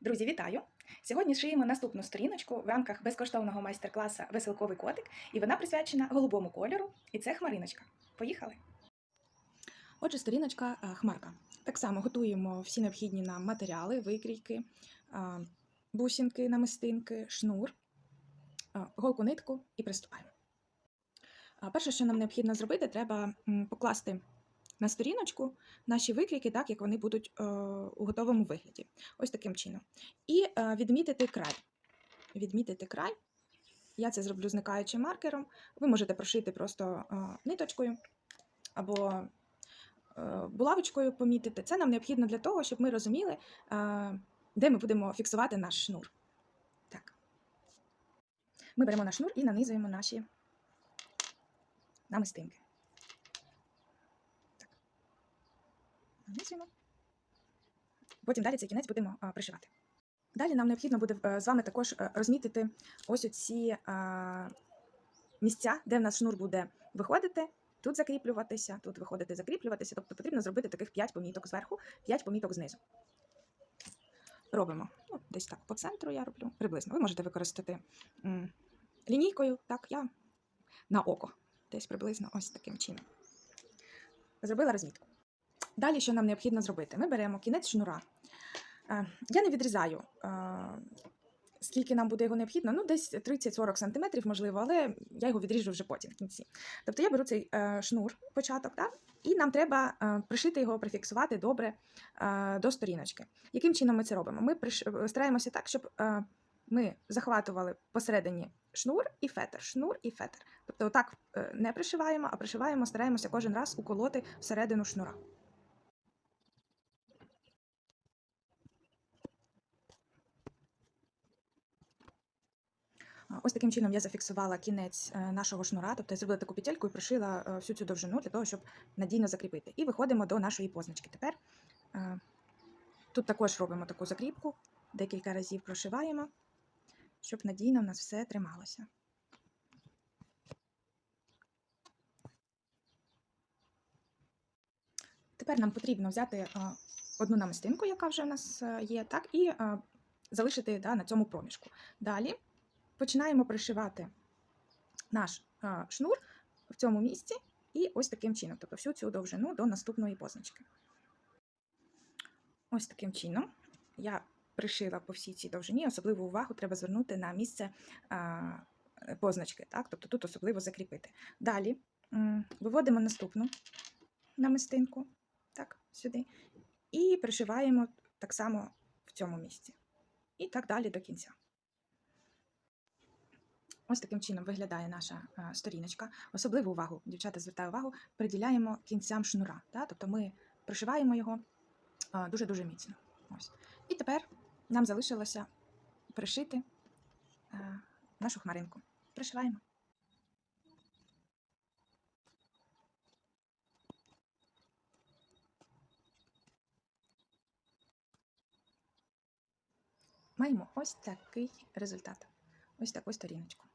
Друзі, вітаю! Сьогодні шиємо наступну сторіночку в рамках безкоштовного майстер-класу Веселковий котик, і вона присвячена голубому кольору. І це хмариночка. Поїхали! Отже, сторіночка е, хмарка. Так само готуємо всі необхідні нам матеріали, викрійки, е, бусинки, намистинки, шнур, е, голку нитку і приступаємо. Перше, що нам необхідно зробити, треба покласти на сторіночку наші викрійки, так як вони будуть е, у готовому вигляді. Ось таким чином. І е, відмітити край. Відмітити край. Я це зроблю зникаючим маркером. Ви можете прошити просто е, ниточкою або булавочкою помітити. Це нам необхідно для того, щоб ми розуміли, де ми будемо фіксувати наш шнур. Так. Ми беремо наш шнур і нанизуємо наші намистинки. Нанизуємо. Потім далі цей кінець будемо пришивати. Далі нам необхідно буде е, з вами також е, розмітити ось оці а, місця, де в нас шнур буде виходити, тут закріплюватися, тут виходити, закріплюватися. Тобто потрібно зробити таких 5 поміток зверху, 5 поміток знизу. Робимо ну, десь так по центру я роблю приблизно. Ви можете використати м, лінійкою, так, я на око, десь приблизно ось таким чином. Зробила розмітку. Далі, що нам необхідно зробити? Ми беремо кінець шнура. Е, Я не відрізаю, е, скільки нам буде його необхідно, ну десь 30-40 см, можливо, але я його відріжу вже потім в кінці. Тобто я беру цей е, шнур, початок, так? і нам треба пришити його, прифіксувати добре до сторіночки. Яким чином ми це робимо? Ми стараємося так, щоб ми захватували посередині шнур і фетр, шнур і фетр. Тобто, отак не пришиваємо, а пришиваємо, стараємося кожен раз уколоти всередину шнура. Ось таким чином я зафіксувала кінець е, нашого шнура, тобто я зробила таку петельку і пришила е, всю цю довжину для того, щоб надійно закріпити. І виходимо до нашої позначки. Тепер е, тут також робимо таку закріпку, декілька разів прошиваємо, щоб надійно в нас все трималося. Тепер нам потрібно взяти одну намистинку, яка вже в нас є, так, і залишити да, на цьому проміжку. Далі починаємо пришивати наш шнур в цьому місці і ось таким чином, тобто всю цю довжину до наступної позначки. Ось таким чином я пришила по всій цій довжині, особливу увагу треба звернути на місце позначки, так? тобто тут особливо закріпити. Далі виводимо наступну намистинку, так, сюди, і пришиваємо так само в цьому місці. І так далі до кінця. Ось таким чином виглядає наша е, сторіночка. Особливу увагу, дівчата, звертаю увагу, приділяємо кінцям шнура. Да? Тобто ми пришиваємо його е, дуже-дуже міцно. Ось. І тепер нам залишилося пришити е, нашу хмаринку. Пришиваємо. Маємо ось такий результат. Ось таку сторіночку.